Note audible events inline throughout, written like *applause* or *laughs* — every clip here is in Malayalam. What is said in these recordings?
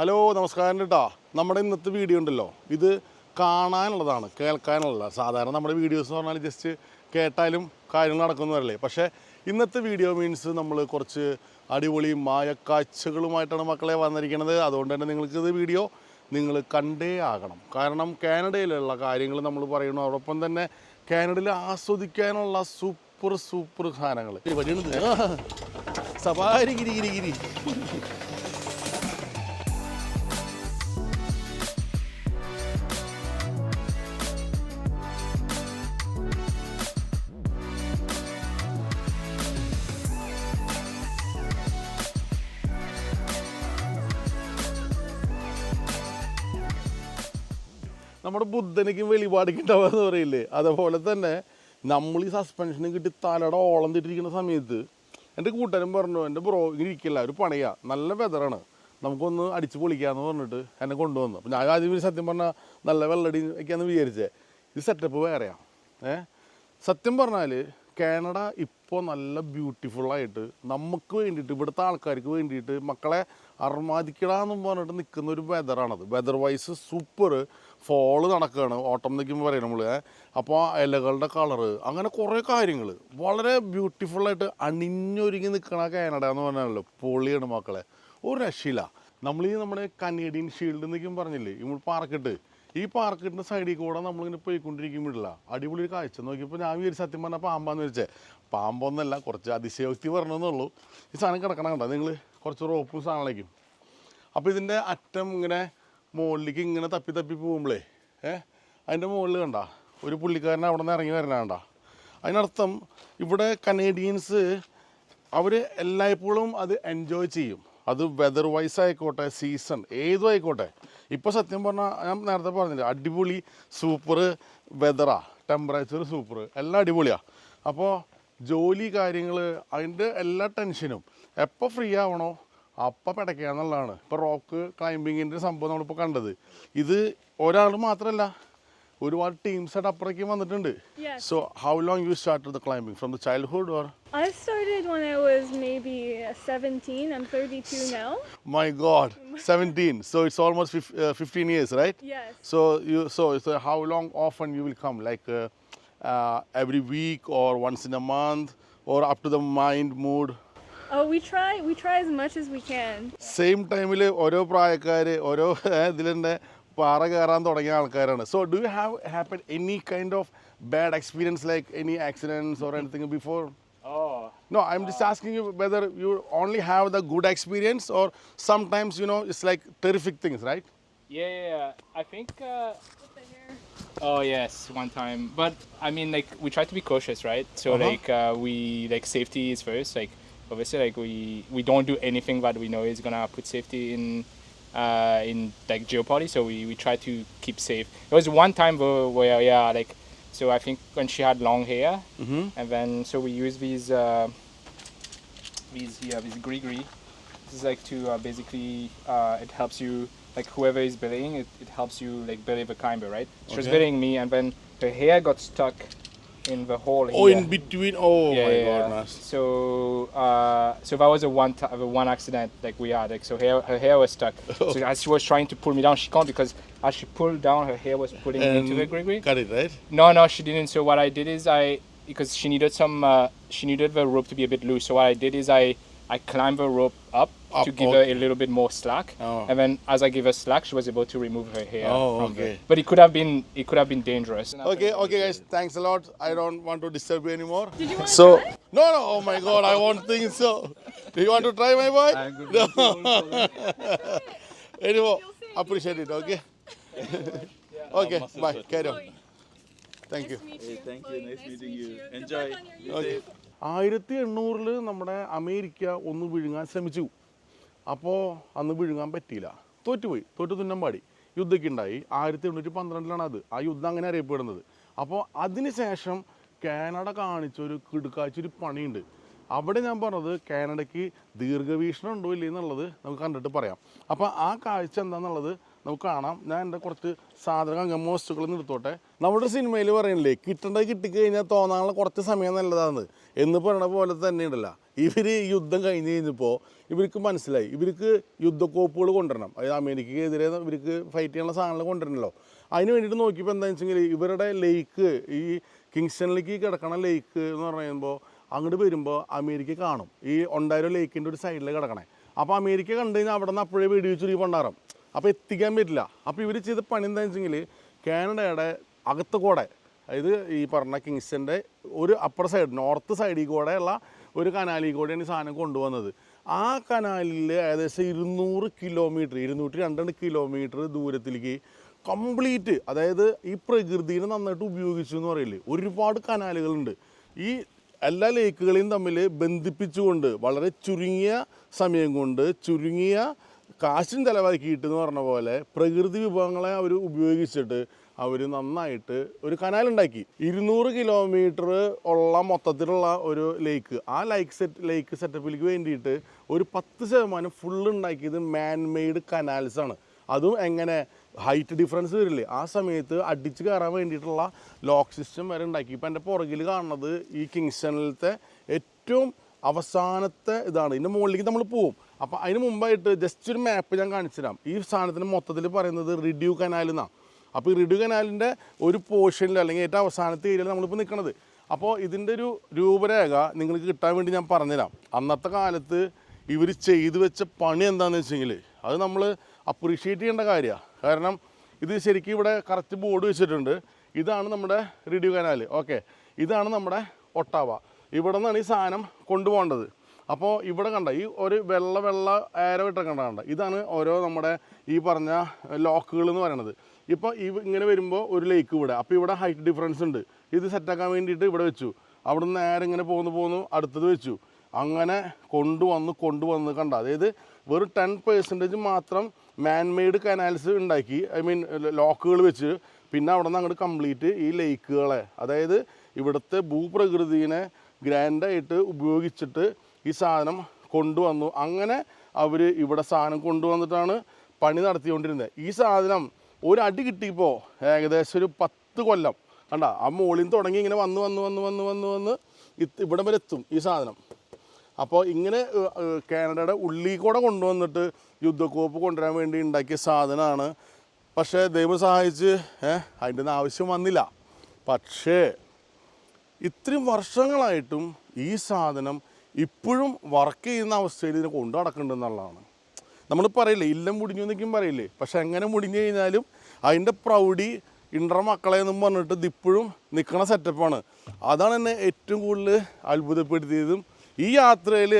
ഹലോ നമസ്കാരം കേട്ടോ നമ്മുടെ ഇന്നത്തെ വീഡിയോ ഉണ്ടല്ലോ. ഇത് കാണാനുള്ളതാണ് കേൾക്കാനുള്ളതല്ല സാധാരണ നമ്മുടെ വീഡിയോസ് എന്ന് പറഞ്ഞാൽ ജസ്റ്റ് കേട്ടാലും കാര്യങ്ങൾ നടക്കുന്നവരല്ലേ. പക്ഷേ ഇന്നത്തെ വീഡിയോ മീൻസ് നമ്മൾ കുറച്ച് അടിപൊളി മായക്കാഴ്ചകളുമായിട്ടാണ് മക്കളെ വന്നിരിക്കുന്നത് അതുകൊണ്ട് തന്നെ നിങ്ങൾക്ക് ഇത് വീഡിയോ നിങ്ങൾ കണ്ടേ ആകണം. കാരണം കാനഡയിലുള്ള കാര്യങ്ങൾ നമ്മൾ പറയുന്നു. അതോടൊപ്പം തന്നെ കാനഡയിൽ ആസ്വദിക്കാനുള്ള സൂപ്പർ സൂപ്പർ സാധനങ്ങൾ സവാരി ഗിരി ഗിരി ഗിരി. നമ്മുടെ ബുദ്ധനക്കും വെളിപാടിക്ക് ഉണ്ടാവുക പറയില്ലേ? അതേപോലെ തന്നെ നമ്മൾ ഈ സസ്പെൻഷന് കിട്ടി തലയുടെ ഓളം തിട്ടിരിക്കുന്ന സമയത്ത് എന്റെ കൂട്ടുകാരൻ പറഞ്ഞു എന്റെ ബ്രോ ഇങ്ങനെ ഇരിക്കില്ല ഒരു പണിയാ നല്ല വെതറാണ് നമുക്കൊന്ന് അടിച്ച് പൊളിക്കാന്ന് പറഞ്ഞിട്ട് എന്നെ കൊണ്ടുവന്നു. അപ്പം ഞാൻ ആദ്യം ഒരു സത്യം പറഞ്ഞാൽ നല്ല വെള്ളടി വയ്ക്കാന്ന് വിചാരിച്ചേ. ഇത് സെറ്റപ്പ് വേറെയാ. ഏ? സത്യം പറഞ്ഞാൽ കാനഡ ഇപ്പോൾ നല്ല ബ്യൂട്ടിഫുള്ളായിട്ട് നമുക്ക് വേണ്ടിയിട്ട് ഇവിടുത്തെ ആൾക്കാർക്ക് വേണ്ടിയിട്ട് മക്കളെ അർമാദിക്കടാന്നും പറഞ്ഞിട്ട് നിൽക്കുന്ന ഒരു വെതറാണത് വെതർ വൈസ് സൂപ്പർ ഫോൾ നടക്കുകയാണ് ഓട്ടം നിൽക്കുമ്പോൾ പറയും നമ്മൾ അപ്പോൾ ഇലകളുടെ കളറ് അങ്ങനെ കുറേ കാര്യങ്ങൾ വളരെ ബ്യൂട്ടിഫുള്ളായിട്ട് അണിഞ്ഞൊരുങ്ങി നിൽക്കണ കാനഡ എന്ന് പറഞ്ഞാലോ പൊളിയാണ് മക്കളെ. ഒരു രക്ഷയില്ല. നമ്മൾ ഈ നമ്മുടെ കനേഡിയൻ ഷീൽഡ് എന്നൊക്കെയും പറഞ്ഞില്ലേ നമ്മൾ പാർക്കിട്ട് ഈ പാർക്കിന്റെ സൈഡിൽ കൂടെ നമ്മളിങ്ങനെ പോയിക്കൊണ്ടിരിക്കുമ്പോഴില്ല അടിപൊളി ഒരു കാഴ്ച. നോക്കിയപ്പോൾ ഞാൻ ഒരു സത്യം പറഞ്ഞാൽ പാമ്പാന്ന് വെച്ചേ പാമ്പൊന്നല്ല കുറച്ച് അതിശയോക്തി പറഞ്ഞതെന്നുള്ളൂ ഈ സാധനം കിടക്കണം കണ്ടോ നിങ്ങൾ കുറച്ച് റോപ്പ് സാധനങ്ങളേക്കും അപ്പോൾ ഇതിന്റെ അറ്റം ഇങ്ങനെ മുകളിലേക്ക് ഇങ്ങനെ തപ്പി തപ്പി പോകുമ്പോഴേ ഏ അതിന്റെ മുകളിൽ കണ്ട ഒരു പുള്ളിക്കാരൻ അവിടെ നിന്ന് ഇറങ്ങി വരണ അതിനർത്ഥം ഇവിടെ കനേഡിയൻസ് അവർ എല്ലായ്പ്പോഴും അത് എൻജോയ് ചെയ്യും. അത് വെതർ വൈസ് ആയിക്കോട്ടെ സീസൺ ഏതും ആയിക്കോട്ടെ. ഇപ്പോൾ സത്യം പറഞ്ഞാൽ ഞാൻ നേരത്തെ പറഞ്ഞില്ല അടിപൊളി സൂപ്പർ വെതറാ ടെമ്പറേച്ചർ സൂപ്പർ എല്ലാം അടിപൊളിയാണ് അപ്പോൾ ജോലി കാര്യങ്ങൾ അതിന്റെ എല്ലാ ടെൻഷനും എപ്പോൾ ഫ്രീ ആവണോ അപ്പം പിടയ്ക്കുക എന്നുള്ളതാണ് ഇപ്പോൾ റോക്ക് ക്ലൈമ്പിങ്ങിന്റെ സംഭവം നമ്മളിപ്പോൾ കണ്ടത് ഇത് ഒരാൾ മാത്രമല്ല ഒരുപാട് ടീംസ് ആയിട്ട് അപ്പുറേക്ക് വന്നിട്ടുണ്ട് so how long you start the climbing from the childhood or I started when I was maybe 17. I'm 32 now. My God, 17. So it's almost uh, 15 years, right? Yes. So you so so how long often you will come? Like uh, uh, every week or once in a month or up to the mind mood? Oh, we try. We try as much as we can. Same ടൈമിൽ ഓരോ പ്രായക്കാർ ഓരോ ഇതിലെ പാറ കയറാൻ തുടങ്ങിയ ആൾക്കാരാണ് so do you have happen any kind of bad experience like any accidents or anything before Oh, No, I'm just asking you whether you only have the good experience or sometimes you know it's like terrific things, right? yeah, yeah, yeah. I think. Uh, oh yes, one time. But I mean, like we try to be cautious, right? So Uh-huh. like uh, we like safety is first. Like obviously, like we we don't do anything that we know is gonna put safety in. Uh, in like jeopardy, so we, we try to keep safe. There was one time where, where yeah, like so I think when she had long hair, and then so we use these uh, these yeah these gree This is like to uh, basically uh, it helps you like whoever is belaying it, it helps you like belay the climber right. She was Okay. belaying me and then her hair got stuck in the hole. Oh, here. in between. Oh my yeah. goodness. So uh, so that was a one t- the one accident like we had like so hair her hair was stuck. *laughs* So as she was trying to pull me down, she can't because as she pulled down, her hair was pulling into the gree got it right. no, no, she didn't. So what I did is I, because she needed some, uh, she needed the rope to be a bit loose. So what I did is I, I climbed the rope up, Up, to give okay. her a little bit more slack. Oh. And then as I gave her slack, she was able to remove her hair. Oh, from the- okay. but it could have been, it could have been dangerous. Okay, okay, guys. Thanks a lot. I don't want to disturb you anymore. Did you want to So try? no, no. Oh my God, I won't think so. Do you want to try, my boy? No. *laughs* anyway, appreciate it. Okay. *laughs* okay. Bye. Carry on. Thank you. Hey, thank you. Nice meeting you. Enjoy. Be Okay. ആയിരത്തി എണ്ണൂറിൽ നമ്മുടെ അമേരിക്ക ഒന്ന് വിഴുങ്ങാൻ ശ്രമിച്ചു. അപ്പോൾ അന്ന് വിഴുങ്ങാൻ പറ്റിയില്ല. തോറ്റുപോയി. തോറ്റു തുന്നമ്പാടി യുദ്ധമൊക്കെ ഉണ്ടായി ആയിരത്തി എണ്ണൂറ്റി പന്ത്രണ്ടിലാണ് അത്. ആ യുദ്ധം അങ്ങനെ അറിയപ്പെടുന്നത്. അപ്പോൾ അതിനുശേഷം കാനഡ കാണിച്ചൊരു കിടുക്കാച്ചൊരു പണിയുണ്ട്. അവിടെ ഞാൻ പറഞ്ഞത് കാനഡയ്ക്ക് ദീർഘവീക്ഷണം ഉണ്ടോ ഇല്ലേ എന്നുള്ളത് നമുക്ക് കണ്ടിട്ട് പറയാം. അപ്പോൾ ആ കാഴ്ച എന്താണെന്നുള്ളത് നമുക്ക് കാണാം. ഞാൻ എന്റെ കുറച്ച് സാധന അംഗമ വസ്തുക്കൾ എടുത്തോട്ടെ. നമ്മുടെ സിനിമയിൽ പറയണില്ലേ കിട്ടേണ്ടത് കിട്ടിക്കഴിഞ്ഞാൽ തോന്നാനുള്ള കുറച്ച് സമയം നല്ലതാണ് എന്ന് പറയണ പോലെ തന്നെ ഉണ്ടല്ല ഇവർ യുദ്ധം കഴിഞ്ഞ് കഴിഞ്ഞപ്പോൾ ഇവർക്ക് മനസ്സിലായി. ഇവർക്ക് യുദ്ധക്കോപ്പുകൾ കൊണ്ടുവരണം. അതായത് അമേരിക്കയ്ക്കെതിരെ ഇവർക്ക് ഫൈറ്റ് ചെയ്യാനുള്ള സാധനങ്ങൾ കൊണ്ടുവരണല്ലോ. അതിന് വേണ്ടിയിട്ട് നോക്കിയപ്പോൾ എന്താണെന്ന് വെച്ചെങ്കിൽ ഇവരുടെ ലേക്ക് ഈ കിങ്സ്റ്റണിലേക്ക് കിടക്കണ ലേക്ക് എന്ന് പറയുമ്പോൾ അങ്ങോട്ട് വരുമ്പോൾ അമേരിക്ക കാണും. ഈ ഒണ്ടായിരോ ലേക്കിന്റെ ഒരു സൈഡിൽ കിടക്കണേ. അപ്പോൾ അമേരിക്ക കണ്ടു കഴിഞ്ഞാൽ അവിടെ നിന്ന് അപ്പോഴേ വെടിവെച്ചൊരു പണ്ടാറും അപ്പോൾ എത്തിക്കാൻ പറ്റില്ല. അപ്പോൾ ഇവർ ചെയ്ത പണി എന്താണെന്ന് വെച്ചെങ്കിൽ കാനഡയുടെ അകത്ത് കൂടെ അതായത് ഈ പറഞ്ഞ കിങ്സ്റ്റന്റെ ഒരു അപ്പർ സൈഡ് നോർത്ത് സൈഡിൽ കൂടെയുള്ള ഒരു കനാലിൽ കൂടെയാണ് ഈ സാധനം കൊണ്ടുവന്നത്. ആ കനാലിൽ ഏകദേശം ഇരുന്നൂറ് കിലോമീറ്റർ ഇരുന്നൂറ്റി രണ്ട് കിലോമീറ്റർ ദൂരത്തിലേക്ക് കംപ്ലീറ്റ് അതായത് ഈ പ്രകൃതിനെ നന്നായിട്ട് ഉപയോഗിച്ചു എന്ന് പറയില്ലേ ഒരുപാട് കനാലുകളുണ്ട്. ഈ എല്ലാ ലേക്കുകളെയും തമ്മിൽ ബന്ധിപ്പിച്ചുകൊണ്ട് വളരെ ചുരുങ്ങിയ സമയം കൊണ്ട് ചുരുങ്ങിയ കാശും ചിലവാക്കിയിട്ടെന്ന് പറഞ്ഞ പോലെ പ്രകൃതി വിഭവങ്ങളെ അവർ ഉപയോഗിച്ചിട്ട് അവർ നന്നായിട്ട് ഒരു കനാലുണ്ടാക്കി ഇരുന്നൂറ് കിലോമീറ്റർ ഉള്ള മൊത്തത്തിലുള്ള ഒരു ലേക്ക് ആ ലൈക്ക് സെറ്റ് ലേക്ക് സെറ്റപ്പിലേക്ക് വേണ്ടിയിട്ട് ഒരു പത്ത് ശതമാനം ഫുള്ള് ഉണ്ടാക്കിയത് മാൻമെയ്ഡ് കനാൽസാണ് അതും എങ്ങനെ? ഹൈറ്റ് ഡിഫറൻസ് വരില്ലേ? ആ സമയത്ത് അടിച്ച് കയറാൻ വേണ്ടിയിട്ടുള്ള ലോക്ക് സിസ്റ്റം വരെ ഉണ്ടാക്കി. ഇപ്പം എന്റെ പുറകിൽ കാണുന്നത് ഈ കിങ്സ്റ്റണിലത്തെ ഏറ്റവും അവസാനത്തെ ഇതാണ്. ഇതിന്റെ മുകളിലേക്ക് നമ്മൾ പോവും. അപ്പോൾ അതിന് മുമ്പായിട്ട് ജസ്റ്റ് ഒരു മാപ്പ് ഞാൻ കാണിച്ചു തരാം ഈ സാധനത്തിന് മൊത്തത്തിൽ പറയുന്നത് റിഡ്യൂ കനാൽ എന്നാണ് അപ്പോൾ ഈ റിഡ്യൂ കനാലിന്റെ ഒരു പോർഷനിൽ അല്ലെങ്കിൽ ഏറ്റവും അവസാനത്തെ ഏരിയയിൽ നമ്മളിപ്പോൾ നിൽക്കുന്നത് അപ്പോൾ ഇതിന്റെ ഒരു രൂപരേഖ നിങ്ങൾക്ക് കിട്ടാൻ വേണ്ടി ഞാൻ പറഞ്ഞുതരാം. അന്നത്തെ കാലത്ത് ഇവർ ചെയ്തു വെച്ച പണി എന്താണെന്ന് വെച്ചെങ്കിൽ അത് നമ്മൾ അപ്രീഷിയേറ്റ് ചെയ്യേണ്ട കാര്യമാണ് കാരണം ഇത് ശരിക്കും ഇവിടെ കറക്റ്റ് ബോർഡ് വെച്ചിട്ടുണ്ട്. ഇതാണ് നമ്മുടെ റിഡ്യൂ കനാൽ ഓക്കെ ഇതാണ് നമ്മുടെ ഒട്ടാവ. ഇവിടെ നിന്നാണ് ഈ സാധനം കൊണ്ടുപോകേണ്ടത്. അപ്പോൾ ഇവിടെ കണ്ട ഈ ഒരു വെള്ള വെള്ള ആരോ ഇട്ടൊക്കെ കണ്ട? കണ്ട ഇതാണ് ഓരോ നമ്മുടെ ഈ പറഞ്ഞ ലോക്കുകൾ എന്ന് പറയുന്നത് ഇപ്പോൾ ഈ ഇങ്ങനെ വരുമ്പോൾ ഒരു ലേക്ക് ഇവിടെ. അപ്പോൾ ഇവിടെ ഹൈറ്റ് ഡിഫറൻസ് ഉണ്ട്. ഇത് സെറ്റാക്കാൻ വേണ്ടിയിട്ട് ഇവിടെ വെച്ചു. അവിടെ നിന്ന് നേരെ ഇങ്ങനെ പോകുന്നു പോകുന്നു അടുത്തത് വെച്ചു. അങ്ങനെ കൊണ്ടുവന്ന് കൊണ്ടുവന്ന് കണ്ട? അതായത് വെറും ടെൻ പെർസെന്റേജ് മാത്രം മാൻമെയ്ഡ് കനാൽസ് ഉണ്ടാക്കി ഐ മീൻ ലോക്കുകൾ വെച്ച് പിന്നെ അവിടെ നിന്ന് അങ്ങോട്ട് കംപ്ലീറ്റ് ഈ ലേക്കുകളെ അതായത് ഇവിടുത്തെ ഭൂപ്രകൃതിനെ ഗ്രാൻഡായിട്ട് ഉപയോഗിച്ചിട്ട് ഈ സാധനം കൊണ്ടുവന്നു. അങ്ങനെ അവർ ഇവിടെ സാധനം കൊണ്ടുവന്നിട്ടാണ് പണി നടത്തിക്കൊണ്ടിരുന്നത്. ഈ സാധനം ഒരു അടി കിട്ടിയപ്പോൾ ഏകദേശം ഒരു പത്ത് കൊല്ലം. കണ്ട ആ മുകളിൽ നിന്ന് തുടങ്ങി ഇങ്ങനെ വന്ന് വന്ന് വന്ന് വന്ന് വന്ന് വന്ന് ഇവിടെ വരെ എത്തും ഈ സാധനം. അപ്പോൾ ഇങ്ങനെ കാനഡയുടെ ഉള്ളിൽ കൂടെ കൊണ്ടുവന്നിട്ട് യുദ്ധക്കോപ്പ് കൊണ്ടുവരാൻ വേണ്ടി ഉണ്ടാക്കിയ സാധനമാണ്. പക്ഷേ ദൈവം സഹായിച്ച് അതിന്റെ ഒന്നും ആവശ്യം വന്നില്ല. പക്ഷേ ഇത്രയും വർഷങ്ങളായിട്ടും ഈ സാധനം ഇപ്പോഴും വർക്ക് ചെയ്യുന്ന അവസ്ഥയിൽ ഇതിനെ കൊണ്ടു നടക്കുന്നുണ്ടെന്നുള്ളതാണ് നമ്മൾ പറയില്ലേ ഇല്ലം മുടിഞ്ഞു എന്നൊക്കെയും പറയില്ലേ പക്ഷെ എങ്ങനെ മുടിഞ്ഞു കഴിഞ്ഞാലും അതിന്റെ പ്രൗഢി ഇണ്ടറ മക്കളെ എന്നും പറഞ്ഞിട്ട് ഇതിപ്പോഴും നിൽക്കണ സെറ്റപ്പാണ് അതാണ് എന്നെ ഏറ്റവും കൂടുതൽ അത്ഭുതപ്പെടുത്തിയതും ഈ യാത്രയിൽ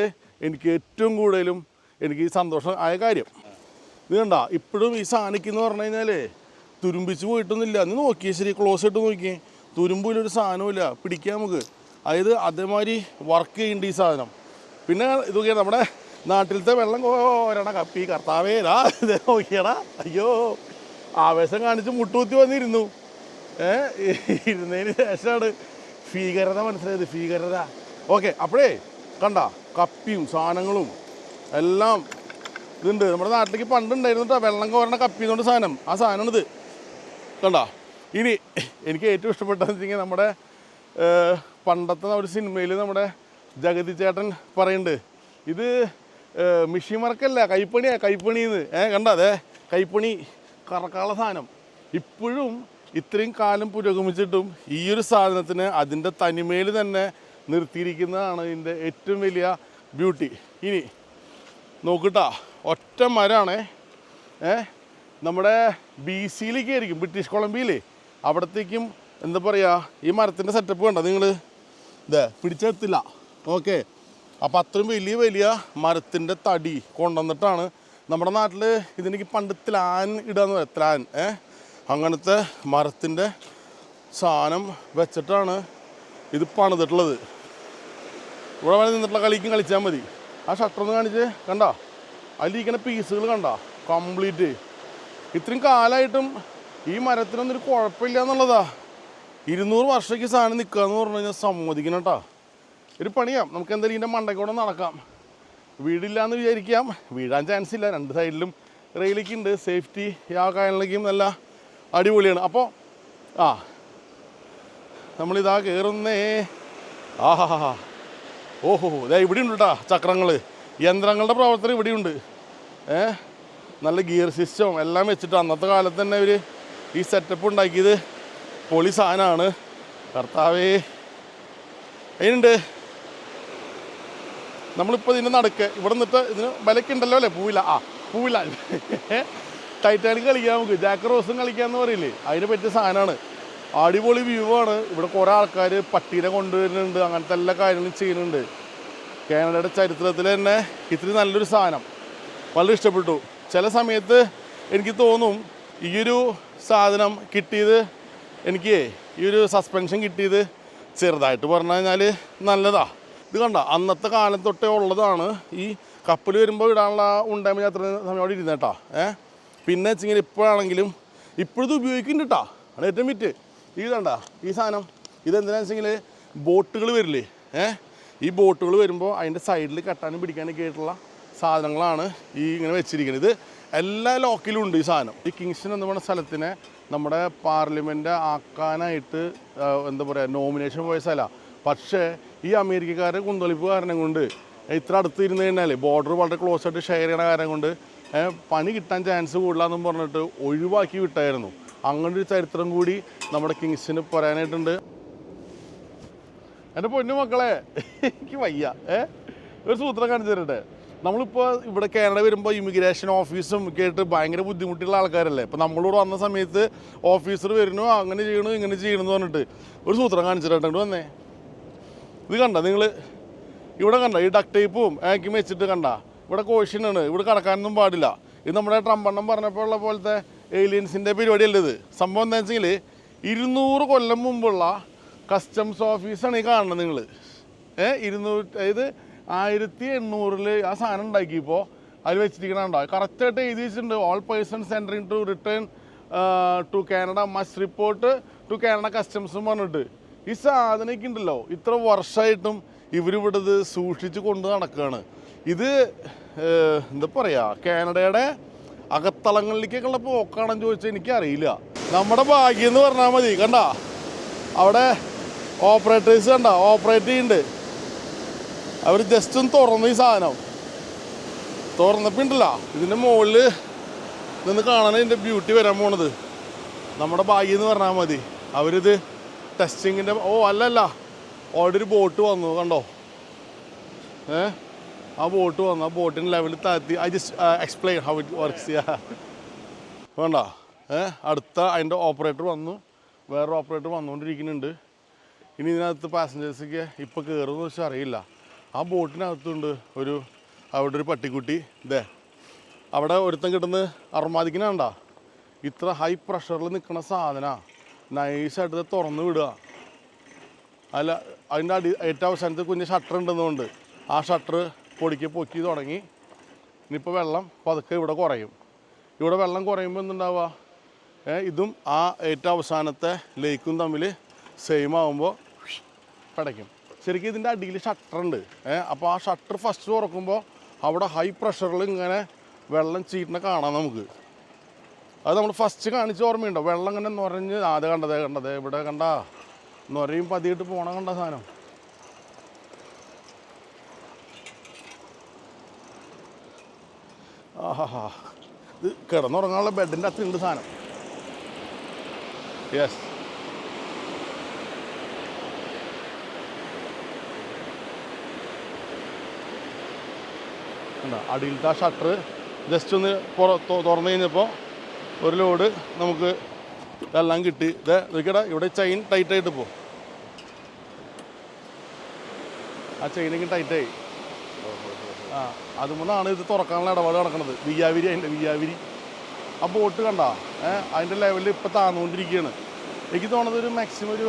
എനിക്ക് ഏറ്റവും കൂടുതലും എനിക്ക് സന്തോഷം ആയ കാര്യം. ഇത് കണ്ട ഇപ്പോഴും ഈ സാധനിക്കെന്ന് പറഞ്ഞു കഴിഞ്ഞാൽ തുരുമ്പിച്ച് പോയിട്ടൊന്നുമില്ല. നീ നോക്കിയേ ശരി ക്ലോസ് ഇട്ട് നോക്കിയേ. തുരുമ്പിലൊരു സാധനമില്ല പിടിക്കാം നമുക്ക്. അതായത് അതേമാതിരി വർക്ക് ചെയ്യുന്നുണ്ട് ഈ സാധനം. പിന്നെ ഇതൊക്കെ നമ്മുടെ നാട്ടിലത്തെ വെള്ളം കോരണ കപ്പി കർത്താവേരാ ഇത് നോക്കിയടാ. അയ്യോ ആവേശം കാണിച്ച് മുട്ടുകുത്തി വന്നിരുന്നു. ഏ ഇരുന്നതിന് ശേഷമാണ് ഭീകരത മനസ്സിലായത് ഭീകരത. ഓക്കെ അപ്പോഴേ കണ്ട കപ്പിയും സാധനങ്ങളും എല്ലാം ഇതുണ്ട്. നമ്മുടെ നാട്ടിലേക്ക് പണ്ടുണ്ടായിരുന്നു കേട്ടോ വെള്ളം കോരണ കപ്പി എന്നുള്ള സാധനം. ആ സാധനമാണിത്. കണ്ട ഇനി എനിക്ക് ഏറ്റവും ഇഷ്ടപ്പെട്ടതെന്ന് വെച്ചാൽ നമ്മുടെ പണ്ടത്തെ ഒരു സിനിമയിൽ നമ്മുടെ ജഗതി ചേട്ടൻ പറയുന്നുണ്ട് ഇത് മിഷീൻ വർക്കല്ല കൈപ്പണിയാ കൈപ്പണിന്ന്. ഏ കണ്ട അതെ? കൈപ്പണി കറക്കാള സാധനം. ഇപ്പോഴും ഇത്രയും കാലം പുരോഗമിച്ചിട്ടും ഈ ഒരു സാധനത്തിന് അതിന്റെ തനിമയിൽ തന്നെ നിർത്തിയിരിക്കുന്നതാണ് ഇതിന്റെ ഏറ്റവും വലിയ ബ്യൂട്ടി. ഇനി നോക്കിട്ടാ ഒറ്റ മരമാണേ ഏ നമ്മുടെ ബി സിയിലേക്ക് ആയിരിക്കും ബ്രിട്ടീഷ് കൊളംബിയിലേ അവിടത്തേക്കും എന്താ പറയുക ഈ മരത്തിന്റെ സെറ്റപ്പ് കണ്ടോ നിങ്ങൾ ഇതേ പിടിച്ചെത്തില്ല ഓക്കെ അപ്പം അത്രയും വലിയ വലിയ മരത്തിന്റെ തടി കൊണ്ടുവന്നിട്ടാണ് നമ്മുടെ നാട്ടിൽ ഇതിനേക്ക് പണ്ട് ത്ലാൻ ഇടാന്ന് പറയാം ത്ലാൻ ഏ? അങ്ങനത്തെ മരത്തിന്റെ സാധനം വെച്ചിട്ടാണ് ഇത് പണിതിട്ടുള്ളത്. ഇവിടെ വരെ നിന്നിട്ടുള്ള കളിക്കും കളിച്ചാൽ മതി. ആ ഷട്ടർ ഒന്ന് കാണിച്ച് കണ്ട? അതിലിരിക്കുന്ന പീസുകൾ കണ്ട? കംപ്ലീറ്റ് ഇത്രയും കാലമായിട്ടും ഈ മരത്തിനൊന്നും ഒരു കുഴപ്പമില്ല എന്നുള്ളതാ. ഇരുന്നൂറ് വർഷത്തേക്ക് സാധനം നിൽക്കുക എന്ന് പറഞ്ഞു കഴിഞ്ഞാൽ സമ്മതിക്കണം കേട്ടോ. ഒരു പണിയാം. നമുക്ക് എന്തായാലും ഇതിന്റെ മണ്ടയ്ക്കൂടെ നടക്കാം. വീടില്ല എന്ന് വിചാരിക്കാം. വീഴാൻ ചാൻസ് ഇല്ല. രണ്ട് സൈഡിലും റെയിലേക്ക് ഉണ്ട്. സേഫ്റ്റി ആ കാര്യങ്ങളിലേക്കും നല്ല അടിപൊളിയാണ്. അപ്പോൾ ആ നമ്മളിതാ കയറുന്നേ ആഹാ ഓഹോ ഇതാ ഇവിടെ ഉണ്ട് കേട്ടോ ചക്രങ്ങൾ യന്ത്രങ്ങളുടെ പ്രവർത്തനം ഇവിടെയുണ്ട് ഏ നല്ല ഗിയർ സിസ്റ്റം എല്ലാം വെച്ചിട്ട് അന്നത്തെ കാലത്ത് തന്നെ ഇവർ ഈ സെറ്റപ്പ് ഉണ്ടാക്കിയത്. പൊളി സാധനമാണ്. കർത്താവേ അതിനുണ്ട് നമ്മളിപ്പോൾ ഇതിന്റെ നടക്ക് ഇവിടെ നിന്നിട്ട് ഇതിന് വിലക്കുണ്ടല്ലോ അല്ലേ? പൂവില്ല ആ പൂവില്ല ടൈറ്റാനിക് *laughs* കളിക്കാം നമുക്ക്. ജാക്ക് റോസും കളിക്കാന്ന് പറയില്ലേ? അതിന് പറ്റിയ സാധനമാണ്. അടിപൊളി വ്യൂ ആണ്. ഇവിടെ കുറേ ആൾക്കാർ പട്ടീനെ കൊണ്ടുവരുന്നുണ്ട്. അങ്ങനത്തെ എല്ലാ കാര്യങ്ങളും ചെയ്യുന്നുണ്ട്. കാനഡയുടെ ചരിത്രത്തിൽ തന്നെ ഇത്തിരി നല്ലൊരു സാധനം. വളരെ ഇഷ്ടപ്പെട്ടു. ചില സമയത്ത് എനിക്ക് തോന്നും ഈയൊരു സാധനം കിട്ടിയത് എനിക്ക് ഈ ഒരു സസ്പെൻഷൻ കിട്ടിയത് ചെറുതായിട്ട് പറഞ്ഞു കഴിഞ്ഞാൽ നല്ലതാ. ഇത് കണ്ട അന്നത്തെ കാലം തൊട്ടേ ഉള്ളതാണ് ഈ കപ്പൽ വരുമ്പോൾ ഇടാനുള്ള ഉണ്ടായ്മ അത്ര സമയം അവിടെ ഇരുന്നേട്ടാ ഏഹ് പിന്നെ വെച്ചിങ്ങനെ ഇപ്പോഴാണെങ്കിലും ഇപ്പോഴത് ഉപയോഗിക്കുന്നുണ്ട് ആണ് ഏറ്റവും വിറ്റ് ഈ കണ്ട ഈ സാധനം. ഇതെന്തിനാണെന്ന് വെച്ചെങ്കിൽ ബോട്ടുകൾ വരില്ലേ? ഏഹ് ഈ ബോട്ടുകൾ വരുമ്പോൾ അതിന്റെ സൈഡിൽ കെട്ടാനും പിടിക്കാനൊക്കെ ആയിട്ടുള്ള സാധനങ്ങളാണ് ഈ ഇങ്ങനെ വെച്ചിരിക്കുന്നത്. ഇത് എല്ലാ ലോക്കിലും ഉണ്ട് ഈ സാധനം. ഈ കിങ്സ്റ്റൺ എന്ന് പറയുന്ന സ്ഥലത്തിനെ നമ്മുടെ പാർലമെന്റ് ആക്കാനായിട്ട് എന്താ പറയുക നോമിനേഷൻ പോയ സ്ഥലമാണ് പക്ഷേ ഈ അമേരിക്കക്കാരുടെ കുന്തളിപ്പ് കാരണം കൊണ്ട് ഇത്ര അടുത്ത് ഇരുന്ന് കഴിഞ്ഞാൽ ബോർഡർ വളരെ ക്ലോസ് ആയിട്ട് ഷെയർ ചെയ്യണ കാരണം കൊണ്ട് പണി കിട്ടാൻ ചാൻസ് കൂടുതലാന്നും പറഞ്ഞിട്ട് ഒഴിവാക്കി വിട്ടായിരുന്നു. അങ്ങനെ ഒരു ചരിത്രം കൂടി നമ്മുടെ കിങ്സിന് പറയാനായിട്ടുണ്ട്. എന്റെ പൊന്നു മക്കളെ എനിക്ക് വയ്യ. ഏ ഒരു സൂത്രം കാണിച്ചു തരട്ടെ? നമ്മളിപ്പോൾ ഇവിടെ കാനഡ വരുമ്പോൾ ഇമിഗ്രേഷൻ ഓഫീസും ഒക്കെ ആയിട്ട് ഭയങ്കര ബുദ്ധിമുട്ടുള്ള ആൾക്കാരല്ലേ? ഇപ്പോൾ നമ്മളോട് വന്ന സമയത്ത് ഓഫീസർ വരുന്നു അങ്ങനെ ചെയ്യണു ഇങ്ങനെ ചെയ്യണം എന്ന് പറഞ്ഞിട്ട് ഒരു സൂത്രം കാണിച്ചിട്ടുണ്ട് വന്നേ. ഇത് കണ്ട നിങ്ങൾ ഇവിടെ കണ്ട? ഈ ഡക് ടൈപ്പും ആക്കി വെച്ചിട്ട് കണ്ട? ഇവിടെ കോഷ്യനാണ് ഇവിടെ കടക്കാനൊന്നും പാടില്ല. ഇത് നമ്മുടെ ട്രംപണ്ണം പറഞ്ഞപ്പോൾ ഉള്ള പോലത്തെ ഏലിയൻസിന്റെ പരിപാടിയല്ല ഇത്? സംഭവം എന്താ വെച്ചെങ്കിൽ ഇരുന്നൂറ് കൊല്ലം മുമ്പുള്ള കസ്റ്റംസ് ഓഫീസാണ് ഈ കാണുന്നത് നിങ്ങൾ ഏഹ് ഇരുന്നൂറ്റി അതായത് ആയിരത്തി എണ്ണൂറിൽ ആ സാധനം ഉണ്ടാക്കിയപ്പോൾ അതിൽ വെച്ചിരിക്കണുണ്ടോ കറക്റ്റായിട്ട് എഴുതി വെച്ചിട്ടുണ്ട്. All persons entering to return to Canada must report to Canada കസ്റ്റംസും പറഞ്ഞിട്ട്. ഈ സാധനമൊക്കെ ഉണ്ടല്ലോ. ഇത്ര വർഷമായിട്ടും ഇവരിവിടെ സൂക്ഷിച്ച് കൊണ്ട് നടക്കുകയാണ് ഇത് എന്താ പറയുക കാനഡയുടെ അകത്തളങ്ങളിലേക്കൊക്കെയുള്ള പോക്കാണെന്ന് ചോദിച്ചാൽ എനിക്കറിയില്ല. നമ്മുടെ ഭാഗ്യം എന്ന് പറഞ്ഞാൽ മതി. കണ്ട? അവിടെ ഓപ്പറേറ്റേഴ്സ് കണ്ട? ഓപ്പറേറ്റ് ചെയ്യുന്നുണ്ട്. അവർ ജസ്റ്റ് ഒന്ന് തുറന്നു ഈ സാധനം. തുറന്നപ്പിണ്ടല്ല. ഇതിന്റെ മുകളിൽ നിന്ന് കാണാൻ ഇതിന്റെ ബ്യൂട്ടി വരാൻ പോണത്. നമ്മുടെ ഭാഗ്യം എന്ന് പറഞ്ഞാൽ മതി. അവരിത് ടെസ്റ്റിങ്ങിന്റെ ഓ അല്ലല്ല. ഓൾറെഡി ഒരു ബോട്ട് വന്നു കണ്ടോ? ഏ? ആ ബോട്ട് വന്നു. ആ ബോട്ടിന്റെ ലെവലിൽ താഴ്ത്തി I just explain how it works വേണ്ട. ഏ? അടുത്ത അതിന്റെ ഓപ്പറേറ്റർ വന്നു. വേറൊരു ഓപ്പറേറ്റർ വന്നുകൊണ്ടിരിക്കുന്നുണ്ട്. ഇനി ഇതിനകത്ത് പാസഞ്ചേഴ്സൊക്കെ ഇപ്പോൾ കയറുമെന്ന് വെച്ചാൽ അറിയില്ല. ആ ബോട്ടിനകത്തുണ്ട് ഒരു അവിടെ ഒരു പട്ടിക്കുട്ടി. ഇതേ അവിടെ ഒരുത്തൻ കിട്ടുന്ന അർമാദിക്കണണ്ട ഇത്ര ഹൈ പ്രഷറിൽ നിൽക്കുന്ന സാധന. നൈസായിട്ട് തുറന്ന് വിടുക. അല്ല അതിന്റെ അടി ഏറ്റവും അവസാനത്ത് കുഞ്ഞ് ഷട്ടർ ഉണ്ടെന്നുകൊണ്ട് ആ ഷട്ടർ പൊടിക്ക് പൊക്കി തുടങ്ങി. ഇനിയിപ്പോൾ വെള്ളം പതുക്കെ ഇവിടെ കുറയും. ഇവിടെ വെള്ളം കുറയുമ്പോൾ എന്തുണ്ടാവുക? ഇതും ആ ഏറ്റവും അവസാനത്തെ ലേക്കും തമ്മിൽ സെയിം ആകുമ്പോൾ പടയ്ക്കും. ശരിക്കും ഇതിന്റെ അടിയിൽ ഷട്ടർ ഉണ്ട്. ഏഹ് അപ്പോൾ ആ ഷട്ടർ ഫസ്റ്റ് തുറക്കുമ്പോൾ അവിടെ ഹൈ പ്രഷറിൽ ഇങ്ങനെ വെള്ളം ചീറ്റിനെ കാണാം നമുക്ക്. അത് നമ്മൾ ഫസ്റ്റ് കാണിച്ച ഓർമ്മയുണ്ടോ? വെള്ളം ഇങ്ങനെ നുരഞ്ഞ് അത് കണ്ടതേ കണ്ടതേ ഇവിടെ കണ്ട? നൊരയും പതിയിട്ട് പോണ കണ്ട സാധനം. ആഹാ ഇത് കിടന്നുറങ്ങാനുള്ള ബെഡിന്റെ അകത്തുണ്ട് സാധനം. യെസ് കണ്ടോ അടിയിലത്തെ ആ ഷട്ടർ ജസ്റ്റ് ഒന്ന് പുറ തുറന്നു കഴിഞ്ഞപ്പോൾ ഒരു ലോഡ് നമുക്ക് ഇതെല്ലാം കിട്ടി. ഇത് നോക്കിയടാ ഇവിടെ ചെയിൻ ടൈറ്റ് ആയിട്ട് പോ ആ ചെയിനൊക്കെ ടൈറ്റായി ആ അതുകൊണ്ടാണ് ഇത് തുറക്കാനുള്ള ഇടപാട് നടക്കുന്നത്. വിയ്യാവിരി അതിന്റെ വിയ്യാവിരി. ആ ബോട്ട് കണ്ട? ഏഹ് അതിന്റെ ലെവലിൽ ഇപ്പം താന്നുകൊണ്ടിരിക്കുകയാണ് എനിക്ക് തോന്നുന്നത് ഒരു മാക്സിമം ഒരു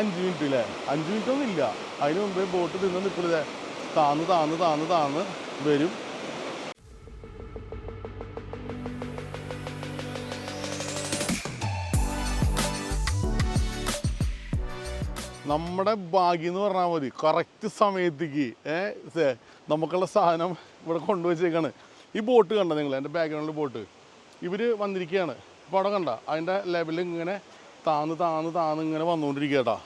അഞ്ച് മിനിറ്റ് അല്ലേ അഞ്ച് മിനിറ്റ് ഒന്നും ഇല്ല. അതിന് മുമ്പേ ബോട്ട് നിന്ന് നിൽക്കുന്നത് താന്ന് താന്ന് താന്ന് താന്ന്. വരും. നമ്മുടെ ഭാഗ്യം എന്ന് പറഞ്ഞാൽ മതി. കറക്റ്റ് സമയത്തേക്ക് ഏഹ് നമുക്കുള്ള സാധനം ഇവിടെ കൊണ്ടുവച്ചേക്കാണ്. ഈ ബോട്ട് കണ്ട നിങ്ങൾ എന്റെ ബാക്ക്ഗ്രൗണ്ടിൽ ബോട്ട്. ഇവർ വന്നിരിക്കുകയാണ് ഇപ്പോൾ അവിടെ കണ്ട? അതിന്റെ ലെവലിൽ ഇങ്ങനെ താന്ന് താന്ന് താന്ന് ഇങ്ങനെ വന്നുകൊണ്ടിരിക്കുക കേട്ടോ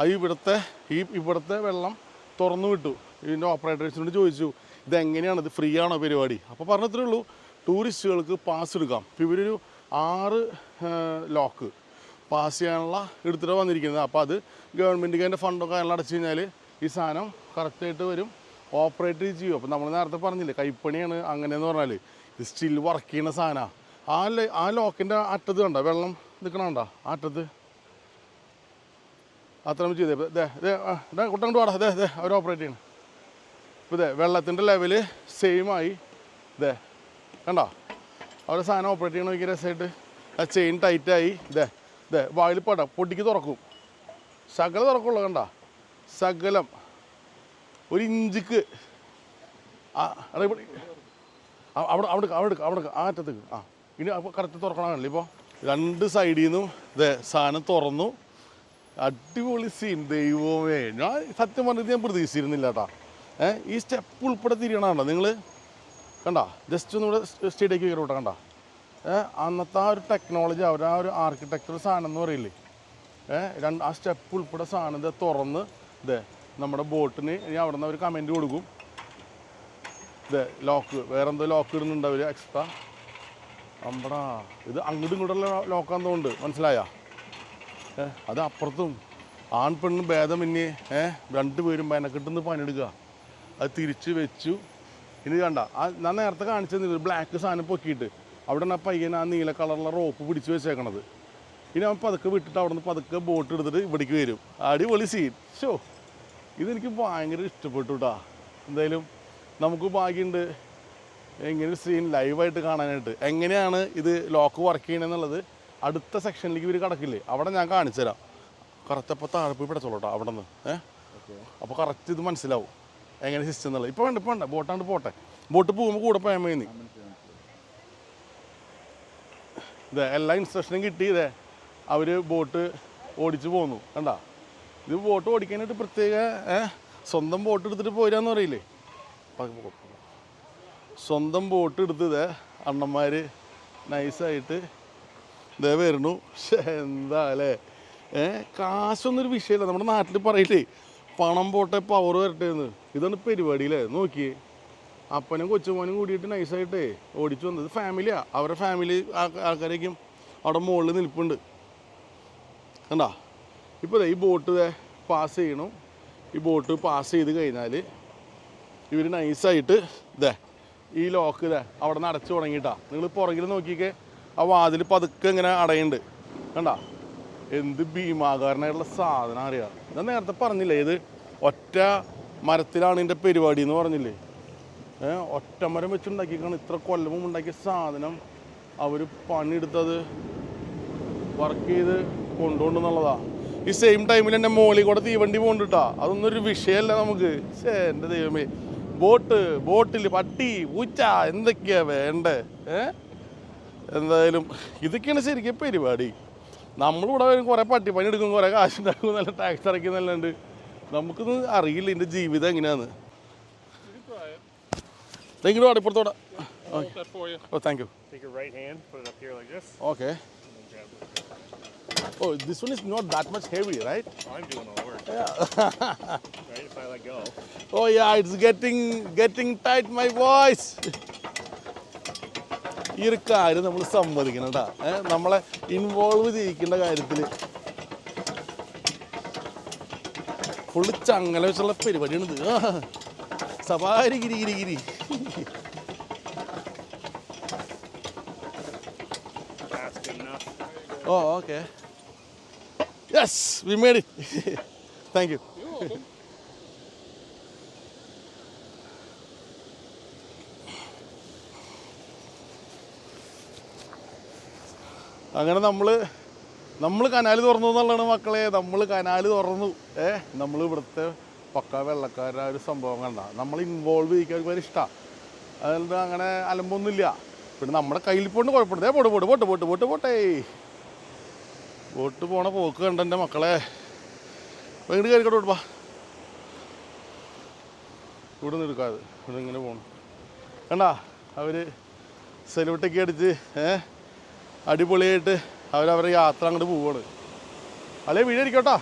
അത് ഇവിടുത്തെ ഈ ഇവിടുത്തെ വെള്ളം തുറന്നു വിട്ടു. ഇതിന്റെ ഓപ്പറേറ്റേഴ്സിനോട് ചോദിച്ചു ഇതെങ്ങനെയാണ്? ഇത് ഫ്രീ ആണോ പരിപാടി? അപ്പോൾ പറഞ്ഞത്രേ ഉള്ളൂ ടൂറിസ്റ്റുകൾക്ക് പാസ് എടുക്കാം. ഇപ്പോൾ ഇവരൊരു ആറ് ലോക്ക് പാസ് ചെയ്യാനുള്ള എടുത്തിട്ട് വന്നിരിക്കുന്നത്. അപ്പോൾ അത് ഗവൺമെന്റിന്റെ അതിന്റെ ഫണ്ടൊക്കെ അയാൾ അടച്ചു കഴിഞ്ഞാൽ ഈ സാധനം കറക്റ്റായിട്ട് വരും. ഓപ്പറേറ്റ് ചെയ്യും. അപ്പോൾ നമ്മൾ നേരത്തെ പറഞ്ഞില്ലേ കൈപ്പണിയാണ് അങ്ങനെയെന്ന് പറഞ്ഞാൽ ഇത് സ്റ്റിൽ വർക്ക് ചെയ്യുന്ന സാധനമാണ് ആ ആ ലോക്കിന്റെ അറ്റത്ത് കണ്ട? വെള്ളം നിൽക്കണണ്ട ആ അറ്റത്ത്. അത്രയും ചെയ്തേ. ഇതേ ഇതേ കുട്ടങ്ങോട്ട് വാടാ. ദേ ദേ അവർ ഓപ്പറേറ്റ് ചെയ്യണം. ഇപ്പോൾ ഇതേ വെള്ളത്തിന്റെ ലെവൽ സെയിം ആയി. ഇതേ കണ്ടോ? അവിടെ സാധനം ഓപ്പറേറ്റ് ചെയ്യണ ഭയങ്കര രസമായിട്ട് ആ ചെയിൻ ടൈറ്റായി ഇതേ ഇതേ വായിൽ പടം പൊട്ടിക്ക് തുറക്കും. സകലം തുറക്കുള്ളൂ കണ്ട? സകലം ഒരു ഇഞ്ചിക്ക്. അവിടെ അവിടെ അവിടെ അവിടെ ആ അറ്റത്തേക്ക്. ആ ഇനി കറക്റ്റ് തുറക്കണമല്ലോ ഇപ്പോൾ രണ്ട് സൈഡിൽ നിന്നും ഇതേ സാധനം തുറന്നു. അടിപൊളി സീൻ ദൈവമേ. ഞാൻ സത്യം പറഞ്ഞത് ഞാൻ പ്രതീക്ഷിച്ചിരുന്നില്ല കേട്ടാ ഈ സ്റ്റെപ്പ് ഉൾപ്പെടെ തിരിയണോ നിങ്ങൾ കണ്ട? ജസ്റ്റ് ഒന്ന് ഇവിടെ സ്റ്റേഡിലേക്ക് കയറി വിട്ടാ കണ്ട? അന്നത്തെ ആ ഒരു ടെക്നോളജി അവർ ആ ഒരു ആർക്കിടെക്ചർ സാധനം എന്ന് പറയില്ലേ? രണ്ട് ആ സ്റ്റെപ്പ് ഉൾപ്പെടെ സാധനം ഇത് തുറന്ന് ഇത് നമ്മുടെ ബോട്ടിന് ഇനി അവിടെ നിന്ന് അവർ കമന്റ് കൊടുക്കും. ഇത് ലോക്ക് വേറെ എന്തോ ലോക്ക് ഇടുന്നുണ്ട് അവർ എക്സ്ട്രാ അമ്പടാ ഇത് അങ്ങോട്ടും ഇങ്ങോട്ടുള്ള ലോക്കാന്ന് തോന്നുന്നുണ്ട്. മനസ്സിലായാ? അത് അപ്പുറത്തും ആൺ പെണ്ണും ഭേദം ഇനി ഏഹ് രണ്ടുപേരും മെനക്കെട്ടുന്ന് പണിയെടുക്കുക. അത് തിരിച്ച് വെച്ചു. ഇനി കണ്ട ആ ഞാൻ നേരത്തെ കാണിച്ചു ഒരു ബ്ലാക്ക് സാധനം പൊക്കിയിട്ട്. അവിടെ ആ പയ്യൻ ആ നീല കളറുള്ള റോപ്പ് പിടിച്ച് വെച്ചേക്കണത്. ഇനി അവൻ പതുക്കെ വിട്ടിട്ട് അവിടെ നിന്ന് പതുക്കെ ബോട്ട് എടുത്തിട്ട് ഇവിടേക്ക് വരും. അടിപൊളി സീൻ ഷോ ഇതെനിക്ക് ഭയങ്കര ഇഷ്ടപ്പെട്ടു കേട്ടോ എന്തായാലും നമുക്ക് ഭാഗ്യമുണ്ട് ഇങ്ങനെ ഒരു സീൻ ലൈവായിട്ട് കാണാനായിട്ട്. എങ്ങനെയാണ് ഇത് ലോക്ക് വർക്ക് ചെയ്യണമെന്നുള്ളത് അടുത്ത സെക്ഷനിലേക്ക് ഇവർ കിടക്കില്ലേ? അവിടെ ഞാൻ കാണിച്ചു തരാം കറക്റ്റ് അപ്പോൾ താഴെ പോയി പിടച്ചോളൂ കേട്ടോ അവിടെ നിന്ന് ഏഹ് അപ്പോൾ കറക്റ്റ് ഇത് മനസ്സിലാവും. എങ്ങനെ സിസ്റ്റം എന്നുള്ളത്. ഇപ്പോൾ വേണ്ട ഇപ്പോൾ വേണ്ട ബോട്ടാണ്ട് പോട്ടെ. ബോട്ട് പോകുമ്പോൾ കൂടെ പോയാൽ മതി ഇതേ എല്ലാ ഇൻസ്ട്രക്ഷനും കിട്ടി ഇതേ അവർ ബോട്ട് ഓടിച്ച് പോന്നു കണ്ട? ഇത് ബോട്ട് ഓടിക്കാനായിട്ട് പ്രത്യേക സ്വന്തം ബോട്ട് എടുത്തിട്ട് പോരാന്ന് പറയില്ലേ. സ്വന്തം ബോട്ട് എടുത്ത് ഇതേ അണ്ണന്മാർ നൈസായിട്ട് ഇതേ വരുന്നു. എന്താ അല്ലേ? ഏഹ് കാശൊന്നൊരു വിഷയമില്ല നമ്മുടെ നാട്ടിൽ പറയില്ലേ പണം പോട്ടെ പവർ വരട്ടെ ഇതാണ് പരിപാടി അല്ലേ നോക്കിയേ. അപ്പനും കൊച്ചുമോനും കൂടിയിട്ട് നൈസായിട്ടേ ഓടിച്ചു വന്നത്. ഫാമിലിയാ അവരുടെ ഫാമിലി ആൾക്കാരേക്കും അവിടെ മുകളിൽ നിൽപ്പുണ്ട്. കണ്ടാ? ഇപ്പോൾ ഈ ബോട്ട് പാസ് ചെയ്യണം. ഈ ബോട്ട് പാസ് ചെയ്ത് കഴിഞ്ഞാൽ ഇവർ നൈസായിട്ട് ഇതേ ഈ ലോക്ക് ഇതേ അവിടെ നിന്ന് അടച്ചു തുടങ്ങിയിട്ടാ. നിങ്ങൾ പുറകിൽ നോക്കിക്കേ ആ വാതിൽ പതുക്കെ ഇങ്ങനെ അടയുന്നുണ്ട് കണ്ടാ? എന്ത് ഭീമാകാരനായിട്ടുള്ള സാധനം അറിയാം. ഞാൻ നേരത്തെ പറഞ്ഞില്ലേ ഇത് ഒറ്റ മരത്തിലാണ് ഇതിന്റെ പരിപാടി എന്ന് പറഞ്ഞില്ലേ? ഒറ്റ മരം വെച്ചുണ്ടാക്കിക്കാണ് ഇത്ര കൊല്ലവും ഉണ്ടാക്കിയ സാധനം അവർ പണിയെടുത്തത് വർക്ക് ചെയ്ത് കൊണ്ടുപോകുന്നുള്ളതാ ഈ സെയിം ടൈമിൽ എന്റെ മോളിൽ കൂടെ തീവണ്ടി പോകണ്ടിട്ടാ. അതൊന്നും ഒരു വിഷയമല്ല നമുക്ക്. ശേ എന്റെ ദൈവമേ. ബോട്ട് ബോട്ടിൽ പട്ടി പൂച്ച എന്തൊക്കെയാ വേണ്ടേ? ഏ? എന്തായാലും ഇതൊക്കെയാണ് ശരിക്കും പരിപാടി. നമ്മളിവിടെ വരും കുറേ പട്ടിപ്പണി എടുക്കും കുറേ കാശുണ്ടാക്കും നല്ല ടാക്സ് അടയ്ക്കുന്നല്ലാണ്ട് നമുക്കൊന്നും അറിയില്ല ഇതിന്റെ ജീവിതം എങ്ങനെയാന്ന്. ഇങ്ങോട്ട് വാ, ഇപ്പുറത്തോടെ. ഓ thank you okay Oh, right this, okay is not that much oh this one is not that much heavy right I'm doing all the work. *laughs* right? If I let go. Oh yeah it's getting getting tight my voice ഈ ഒരു കാര്യം നമ്മൾ സമ്മതിക്കണം കേട്ടോ നമ്മളെ ഇൻവോൾവ് ചെയ്യിക്കേണ്ട കാര്യത്തിൽ ഫുള്ള് ചങ്ങല വെച്ചുള്ള പരിപാടിയാണിത് സവാരി ഗിരി ഗിരി ഗിരി. ഓ okay. Yes we made it thank you അങ്ങനെ നമ്മൾ നമ്മൾ കനാൽ തുറന്നു എന്നുള്ളതാണ് മക്കളെ. നമ്മൾ കനാൽ തുറന്നു. ഏ നമ്മൾ ഇവിടുത്തെ പക്ക വെള്ളക്കാരുടെ ഒരു സംഭവം കണ്ട. നമ്മൾ ഇൻവോൾവ് ചെയ്യിക്കാൻ ഭയങ്കര ഇഷ്ടമാണ് അതുകൊണ്ട് അങ്ങനെ അലമ്പൊന്നുമില്ല. പിന്നെ നമ്മുടെ കയ്യിൽ പോണ്ട് കുഴപ്പമില്ല. പോട്ട് പോട്ട് പോട്ട് പോട്ട് പോട്ട് പോട്ടേ. പോട്ട് പോണ പോക്ക് കണ്ടെന്റെ മക്കളെ. വീട് കയറിക്കോട്ട് വിടുവാ ഇവിടെ നിന്ന് എടുക്കാതെ ഇവിടെ ഇങ്ങനെ പോകണം കണ്ടാ? അവർ സെലൂട്ടൊക്കെ അടിച്ച് ഏ അടിപൊളിയായിട്ട് അവരവരുടെ യാത്ര അങ്ങോട്ട് പോവാണ്. അല്ലേ വീഴടിക്കോട്ടോ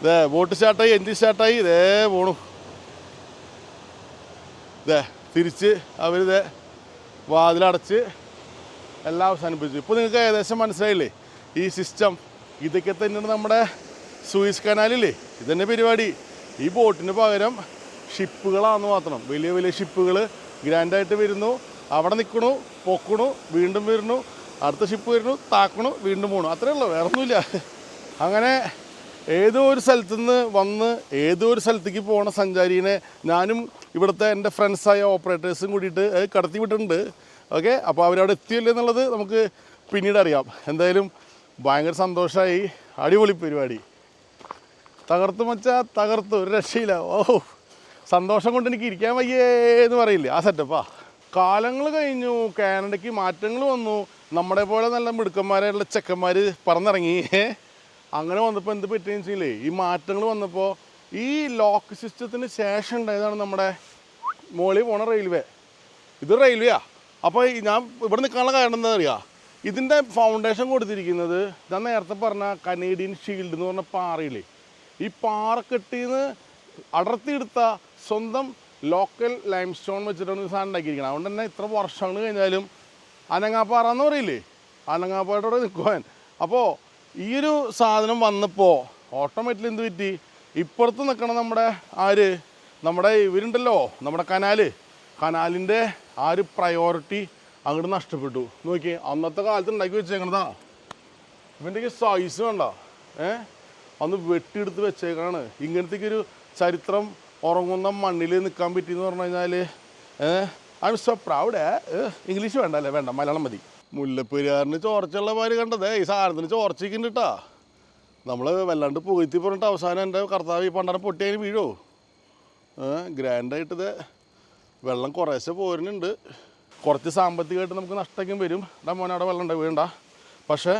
ഇതേ ബോട്ട് സ്റ്റാർട്ടായി എൻജിൻ സ്റ്റാർട്ടായി ഇതേ പോണു. ഇതേ തിരിച്ച് അവരിതേ വാതിലടച്ച് എല്ലാം അവസാനിപ്പിച്ചു. ഇപ്പോൾ നിങ്ങൾക്ക് ഏകദേശം മനസ്സിലായില്ലേ? ഈ സിസ്റ്റം ഇതൊക്കെ തന്നെയാണ് നമ്മുടെ സൂയിസ് കനാലില്ലേ ഇതന്നെ പരിപാടി. ഈ ബോട്ടിന് പകരം ഷിപ്പുകളാണെന്ന് മാത്രം. വലിയ വലിയ ഷിപ്പുകൾ ഗ്രാൻഡായിട്ട് വരുന്നു. അവിടെ നിൽക്കണു പൊക്കണു വീണ്ടും വരുന്നു അടുത്ത ഷിപ്പ് വരുന്നു താക്കണു വീണ്ടും പോകണു അത്രേ ഉള്ളൂ വേറെ ഒന്നുമില്ല അങ്ങനെ ഏതോ ഒരു സ്ഥലത്തു നിന്ന് വന്ന് ഏതോ ഒരു സ്ഥലത്തേക്ക് പോണ സഞ്ചാരീനെ ഞാനും ഇവിടുത്തെ എന്റെ ഫ്രണ്ട്സായ ഓപ്പറേറ്റേഴ്സും കൂടിയിട്ട് കടത്തി വിട്ടിട്ടുണ്ട്. ഓക്കെ? അപ്പോൾ അവരവിടെ എത്തിയല്ലേ എന്നുള്ളത് നമുക്ക് പിന്നീട് അറിയാം. എന്തായാലും ഭയങ്കര സന്തോഷമായി അടിപൊളി പരിപാടി. തകർത്ത് മച്ച തകർത്ത്. ഒരു രക്ഷയില്ല. ഓ സന്തോഷം കൊണ്ട് എനിക്ക് ഇരിക്കാൻ വയ്യേ എന്ന് പറയില്ലേ ആ സെറ്റപ്പാ കാലങ്ങൾ കഴിഞ്ഞു കാനഡയ്ക്ക് മാറ്റങ്ങൾ വന്നു. നമ്മുടെ പോലെ നല്ല മിടുക്കന്മാരായിട്ടുള്ള ചെക്കന്മാർ പറന്നിറങ്ങി. അങ്ങനെ വന്നപ്പോൾ എന്ത് പറ്റിയെന്ന് വെച്ചില്ലേ ഈ മാറ്റങ്ങൾ വന്നപ്പോൾ ഈ ലോക്ക് സിസ്റ്റത്തിന് ശേഷം ഉണ്ടായതാണ് നമ്മുടെ മോളിൽ പോണ റെയിൽവേ. ഇത് റെയിൽവേയാ അപ്പോൾ ഞാൻ ഇവിടെ നിൽക്കാനുള്ള കാരണം എന്താ അറിയാ? ഇതിന്റെ ഫൗണ്ടേഷൻ കൊടുത്തിരിക്കുന്നത് ഞാൻ നേരത്തെ പറഞ്ഞ കനേഡിയൻ ഷീൽഡ് എന്ന് പറഞ്ഞ പാറയില്ലേ? ഈ പാറ കെട്ടിന്ന് അടർത്തിയെടുത്ത സ്വന്തം ലോക്കൽ ലൈം സ്റ്റോൺ വെച്ചിട്ടാണ് ഈ സാധനം ഉണ്ടാക്കിയിരിക്കുന്നത് അതുകൊണ്ട് തന്നെ ഇത്ര വർഷങ്ങൾ കഴിഞ്ഞാലും അനങ്ങാപ്പാറ എന്ന് പറയില്ലേ? അനങ്ങാപ്പാറയോടെ നിൽക്കുവാൻ അപ്പോൾ ഈ ഒരു സാധനം വന്നപ്പോൾ ഓട്ടോമാറ്റിക്കലി എന്ത് പറ്റി? ഇപ്പുറത്ത് നിൽക്കണ നമ്മുടെ ആര്? നമ്മുടെ ഇവരുണ്ടല്ലോ നമ്മുടെ കനാല്. കനാലിന്റെ ആ ഒരു പ്രയോറിറ്റി അങ്ങോട്ട് നഷ്ടപ്പെട്ടു. നോക്കി അന്നത്തെ കാലത്ത് ഉണ്ടാക്കി വെച്ചേക്കണതാ. ഇവന്റെ സൈസ് വേണ്ട ഏഹ് അന്ന് വെട്ടിയെടുത്ത് വെച്ചേക്കാണ് ഇങ്ങനത്തേക്കൊരു ചരിത്രം ഉറങ്ങുന്ന മണ്ണിൽ നിൽക്കാൻ പറ്റിയെന്ന് പറഞ്ഞു കഴിഞ്ഞാൽ I am so proud English വേണ്ട അല്ലേ വേണ്ട മലയാളം മതി. മുല്ലപ്പെരിയാറിന് ചോർച്ചുള്ള പാൽ കണ്ടതേ ഈ സാധനത്തിന് ചോർച്ചയ്ക്കുണ്ട് കേട്ടാ നമ്മൾ വല്ലാണ്ട് പുകഴ്ത്തി പറഞ്ഞിട്ട് അവസാനം എന്റെ കർത്താവ് ഈ പണ്ടാരം പൊട്ടിയതിന് വീഴോ? ഗ്രാൻഡായിട്ടത് വെള്ളം കുറേശ്ശെ പോരുന്നുണ്ട്. കുറച്ച് സാമ്പത്തികമായിട്ട് നമുക്ക് നഷ്ടക്കും വരും. എന്റെ മോനെ അവിടെ വെള്ളം ഉണ്ടാവും വേണ്ട. പക്ഷേ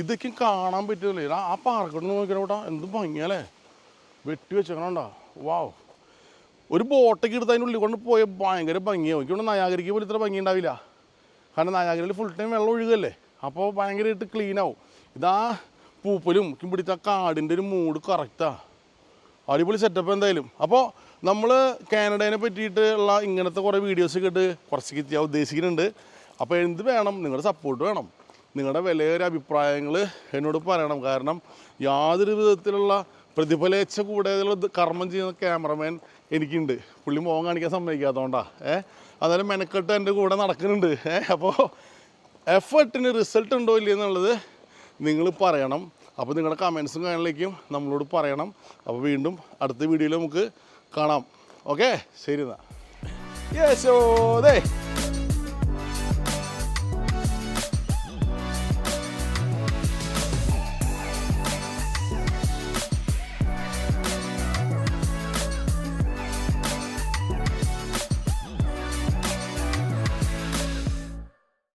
ഇതൊക്കെ കാണാൻ പറ്റുന്നില്ല ആ പാറക്കോട്ട് നോക്കിയാൽ കൂട്ടാ എന്ത് ഭംഗിയല്ലേ? വെട്ടി വെച്ചേക്കണോണ്ടാ വാവ്. ഒരു ബോട്ടൊക്കെ എടുത്ത് അതിന്റെ ഉള്ളിൽ കൊണ്ട് പോയ ഭയങ്കര ഭംഗിയാവും എനിക്കൊണ്ട് നയാഗരിക്ക് പോലും ഇത്ര ഭംഗി ഉണ്ടാവില്ല കാരണം നയാഗരിൽ ഫുൾ ടൈം വെള്ളം ഒഴുകല്ലേ അപ്പോൾ ഭയങ്കരമായിട്ട് ക്ലീൻ ആവും. ഇതാ പൂപ്പലും കിമ്പിടിച്ച കാടിന്റെ ഒരു മൂഡ് കറക്റ്റാണ് അടിപൊളി സെറ്റപ്പ് എന്തായാലും. അപ്പോൾ നമ്മൾ കാനഡേനെ പറ്റിയിട്ട് ഉള്ള ഇങ്ങനത്തെ കുറേ വീഡിയോസ് കേട്ട് കുറച്ച് കിട്ടിയാൽ ഉദ്ദേശിക്കുന്നുണ്ട്. അപ്പോൾ എന്ത് വേണം? നിങ്ങളുടെ സപ്പോർട്ട് വേണം. നിങ്ങളുടെ വിലയേറിയ അഭിപ്രായങ്ങൾ എന്നോട് പറയണം. കാരണം യാതൊരു വിധത്തിലുള്ള പ്രതിഫലേച്ഛ കൂടുതലുള്ള കർമ്മം ചെയ്യുന്ന ക്യാമറമാൻ എനിക്കുണ്ട്. പുള്ളി മോഹം കാണിക്കാൻ സമ്മതിക്കാത്തതുകൊണ്ടാണ് ഏ? അന്നേരം മെനക്കെട്ട് എന്റെ കൂടെ നടക്കുന്നുണ്ട്. ഏഹ് അപ്പോൾ എഫേർട്ടിന് റിസൾട്ട് ഉണ്ടോ ഇല്ലയോ എന്നുള്ളത് നിങ്ങൾ പറയണം. അപ്പോൾ നിങ്ങളുടെ കമൻസും കാര്യങ്ങളിലേക്കും നമ്മളോട് പറയണം. അപ്പോൾ വീണ്ടും അടുത്ത വീഡിയോയിൽ നമുക്ക് കാണാം. ഓക്കെ? ശരി എന്നാൽ യേശോദേ